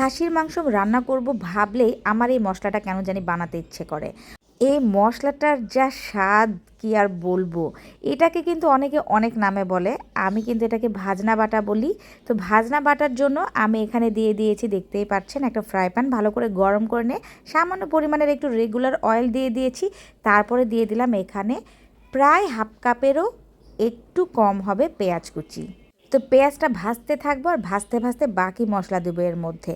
খাসির মাংস রান্না করব ভাবলেই আমার এই মশলাটা কেন জানি বানাতে ইচ্ছে করে। এই মশলাটার যা স্বাদ কি আর বলব? এটাকে কিন্তু অনেকে অনেক নামে বলে, আমি কিন্তু এটাকে ভাজনা বাটা বলি। তো ভাজনা বাটার জন্য আমি এখানে দিয়ে দিয়েছি, দেখতেই পাচ্ছেন, একটা ফ্রাই প্যান ভালো করে গরম করে নিয়ে সামান্য পরিমাণের একটু রেগুলার অয়েল দিয়ে দিয়েছি। তারপরে দিয়ে দিলাম এখানে প্রায় হাফ কাপেরও একটু কম হবে পেঁয়াজ কুচি। তো পেঁয়াজটা ভাজতে থাকব আর ভাজতে ভাজতে বাকি মশলা দেবো এর মধ্যে।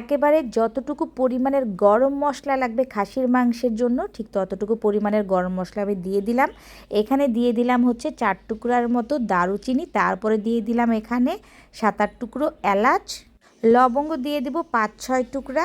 একেবারে যতটুকু পরিমাণের গরম মশলা লাগবে খাসির মাংসের জন্য, ঠিক ততটুকু পরিমাণের গরম মশলা আমি দিয়ে দিলাম। এখানে দিয়ে দিলাম হচ্ছে চার টুকরার মতো দারুচিনি, তারপরে দিয়ে দিলাম এখানে সাত আট টুকরো এলাচ। লবঙ্গ দিয়ে দিব পাঁচ ছয় টুকরা।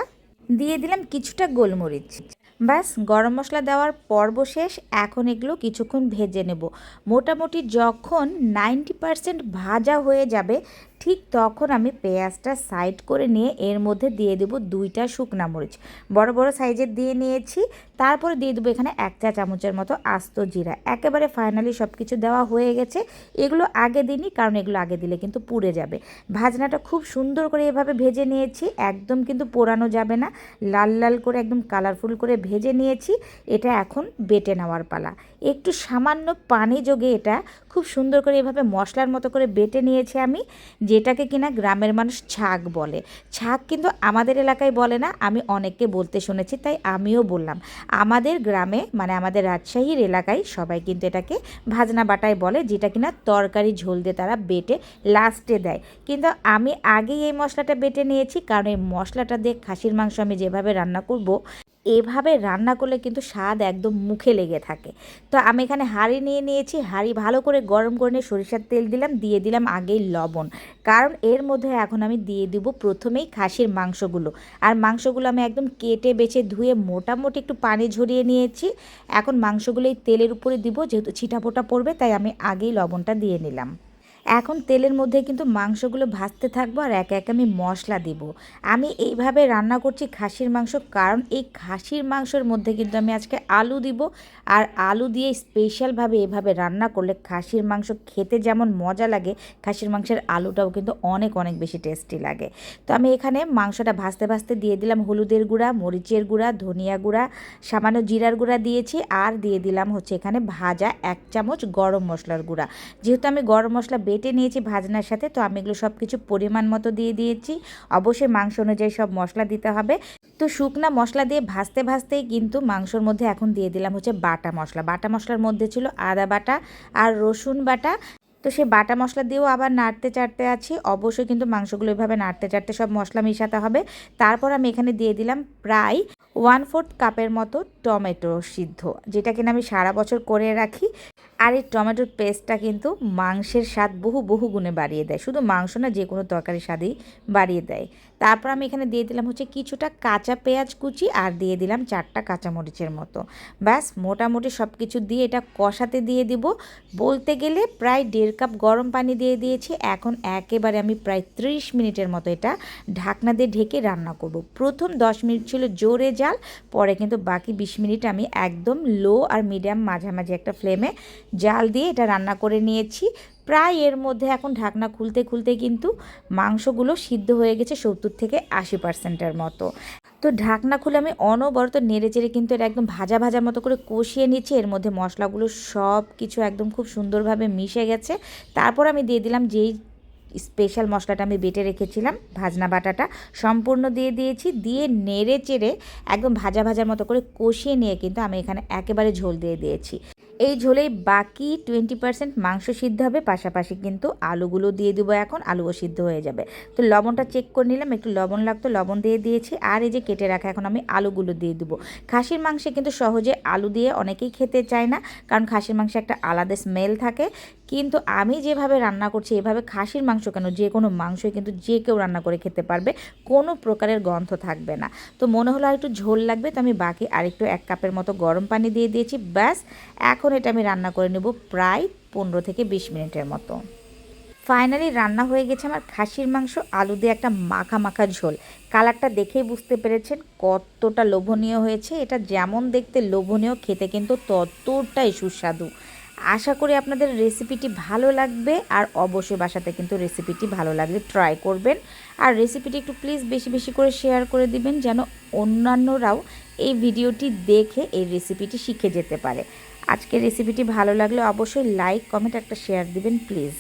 দিয়ে দিলাম কিছুটা গোলমরিচ। ব্যাস, গরম মশলা দেওয়ার পর্ব শেষ। এখন এগুলো কিছুক্ষণ ভেজে নেব। মোটামুটি যখন নাইনটি পারসেন্ট ভাজা হয়ে যাবে ঠিক তখন আমি পেঁয়াজটা সাইড করে নিয়ে এর মধ্যে দিয়ে দেবো দুইটা শুকনা মরিচ। বড় বড় সাইজের দিয়ে নিয়েছি। তারপরে দিয়ে দেবো এখানে এক চা চামচের মতো আস্ত জিরা। একেবারে ফাইনালি সব কিছু দেওয়া হয়ে গেছে। এগুলো আগে দিনই কারণ এগুলো আগে দিলে কিন্তু পুড়ে যাবে। ভাজনাটা খুব সুন্দর করে এভাবে ভেজে নিয়েছি। একদম কিন্তু পোড়ানো যাবে না। লাল লাল করে একদম কালারফুল করে ভেজে নিয়েছি। এটা এখন বেটে নেওয়ার পালা। একটু সামান্য পানি যোগে এটা খুব সুন্দর করে এভাবে মশলার মতো করে বেটে নিয়েছি আমি, যেটাকে কিনা গ্রামের মানুষ ছাক বলে। ছাক কিন্তু আমাদের এলাকায় বলে না, আমি অনেককে বলতে শুনেছি, তাই আমিও বললাম। আমাদের গ্রামে মানে আমাদের রাজশাহীর এলাকায় সবাই কিন্তু এটাকে ভাজনা বাটায় বলে, যেটা কিনা তরকারি ঝোল দিয়ে তারা বেটে লাস্টে দেয়। কিন্তু আমি আগেই এই মশলাটা বেটে নিয়েছি, কারণ এই মশলাটা দিয়ে খাসির মাংস আমি যেভাবে রান্না করব এভাবে রান্না করলে কিন্তু স্বাদ একদম মুখে লেগে থাকে। তো আমি এখানে হাঁড়ি নিয়ে নিয়েছি, হাঁড়ি ভালো করে গরম করে নিয়ে সরিষার তেল দিলাম, দিয়ে দিলাম আগেই লবণ। কারণ এর মধ্যে এখন আমি দিয়ে দিব প্রথমেই খাসির মাংসগুলো। আর মাংসগুলো আমি একদম কেটে বেছে ধুয়ে মোটামুটি একটু পানি ঝরিয়ে নিয়েছি। এখন মাংসগুলো এই তেলের উপরে দিব, যেহেতু ছিটাফোটা পড়বে, তাই আমি আগেই লবণটা দিয়ে নিলাম। এখন তেলের মধ্যে কিন্তু মাংসগুলো ভাজতে থাকব আর এক এক আমি মশলা দিব। আমি এইভাবে রান্না করছি খাসির মাংস, কারণ এই খাসির মাংসের মধ্যে কিন্তু আমি আজকে আলু দিব। আর আলু দিয়ে স্পেশালভাবে এভাবে রান্না করলে খাসির মাংস খেতে যেমন মজা লাগে, খাসির মাংসের আলুটাও কিন্তু অনেক অনেক বেশি টেস্টি লাগে। তো আমি এখানে মাংসটা ভাজতে ভাজতে দিয়ে দিলাম হলুদের গুঁড়া, মরিচের গুঁড়া, ধনিয়া গুঁড়া, সামান্য জিরার গুঁড়া দিয়েছি আর দিয়ে দিলাম হচ্ছে এখানে ভাজা এক চামচ গরম মশলার গুঁড়া। যেহেতু আমি গরম মশলা বেটে নিয়েছি ভাজনার সাথে। তো আমি এগুলো সব কিছু পরিমাণ মতো দিয়ে দিয়েছি। অবশ্যই মাংস অনুযায়ী সব মশলা দিতে হবে। তো শুকনা মশলা দিয়ে ভাজতে ভাজতেই কিন্তু মাংসর মধ্যে এখন দিয়ে দিলাম হচ্ছে বাটা মশলা। বাটা মশলার মধ্যে ছিল আদা বাটা আর রসুন বাটা। তো সেই বাটা মশলা দিয়েও আবার নাড়তে চাড়তে আছি। অবশ্যই কিন্তু মাংসগুলো এভাবে নাড়তে চাড়তে সব মশলা মিশাতে হবে। তারপর আমি এখানে দিয়ে দিলাম প্রায় ওয়ান ফোর্থ কাপের মতো টমেটো সিদ্ধ, যেটা কিনা আমি সারা বছর করে রাখি। আর এই টমেটোর পেস্টটা কিন্তু মাংসের স্বাদ বহু বহু গুণে বাড়িয়ে দেয়। শুধু মাংস না, যে কোনো তরকারির স্বাদেই বাড়িয়ে দেয়। তারপর আমি এখানে দিয়ে দিলাম হচ্ছে কিছুটা কাঁচা পেঁয়াজ কুচি আর দিয়ে দিলাম চারটা কাঁচামরিচের মতো। ব্যাস, মোটামুটি সব কিছু দিয়ে এটা কষাতে দিয়ে দিব। বলতে গেলে প্রায় দেড় কাপ গরম পানি দিয়ে দিয়েছি। এখন একেবারে আমি প্রায় ত্রিশ মিনিটের মতো এটা ঢাকনা দিয়ে ঢেকে রান্না করব। প্রথম দশ মিনিট ছিল জোরে জাল, পরে কিন্তু বাকি বিশ মিনিট আমি একদম লো আর মিডিয়াম মাঝামাঝি একটা ফ্লেমে জাল দিয়ে এটা রান্না করে নিয়েছি। প্রায় এর মধ্যে এখন ঢাকনা খুলতে খুলতে কিন্তু মাংসগুলো সিদ্ধ হয়ে গেছে সত্তর থেকে আশি পার্সেন্টের মতো। তো ঢাকনা খুলে আমি অনবরত নেড়ে চেড়ে কিন্তু এটা একদম ভাজা ভাজার মতো করে কষিয়ে নিচ্ছি। এর মধ্যে মশলাগুলো সব কিছু একদম খুব সুন্দরভাবে মিশে গেছে। তারপর আমি দিয়ে দিলাম যেই স্পেশাল মশলাটা আমি বেটে রেখেছিলাম, ভাজনা বাটাটা। সম্পূর্ণ দিয়ে দিয়েছি, দিয়ে নেড়ে চেড়ে একদম ভাজা ভাজার মতো করে কষিয়ে নিয়ে কিন্তু আমি এখানে একেবারে ঝোল দিয়ে দিয়েছি। এই ঝোলেই বাকি টোয়েন্টি পার্সেন্ট মাংস সিদ্ধ হবে, পাশাপাশি কিন্তু আলুগুলো দিয়ে দেবো এখন, আলুও সিদ্ধ হয়ে যাবে। তো লবণটা চেক করে নিলাম, একটু লবণ লাগতো, লবণ দিয়ে দিয়েছি, আর এই যে কেটে রাখা এখন আমি আলুগুলো দিয়ে দেবো। খাসির মাংসে কিন্তু সহজে আলু দিয়ে অনেকেই খেতে চায় না, কারণ খাসির মাংসে একটা আলাদা স্মেল থাকে। কিন্তু আমি যেভাবে রান্না করছি, এভাবে খাসির মাংস কেন? যে কোনো মাংসই কিন্তু যে কেউ রান্না করে খেতে পারবে, কোনো প্রকারের গন্ধ থাকবে না। তো মনে হলো আর একটু ঝোল লাগবে, তো আমি বাকি আরেকটু এক কাপের মতো গরম পানি দিয়ে দিয়েছি, ব্যাস। এখন এটা আমি রান্না করে নেব প্রায় পনেরো থেকে বিশ মিনিটের মতো। ফাইনালি রান্না হয়ে গেছে আমার খাসির মাংস, আলু দিয়ে একটা মাখা মাখা ঝোল। কালারটা দেখেই বুঝতে পেরেছেন কতটা লোভনীয় হয়েছে। এটা যেমন দেখতে লোভনীয়, খেতে কিন্তু ততটাই সুস্বাদু। আশা করি আপনাদের রেসিপিটি ভালো লাগবে আর অবশ্যই বাসাতে কিন্তু রেসিপিটি ভালো লাগলে ট্রাই করবেন। আর রেসিপিটি একটু প্লিজ বেশি বেশি করে শেয়ার করে দিবেন যেন অন্যান্যরাও এই ভিডিওটি দেখে এই রেসিপিটি শিখে যেতে পারে। আজকে রেসিপিটি ভালো লাগলে অবশ্যই লাইক কমেন্ট একটা শেয়ার দিবেন প্লিজ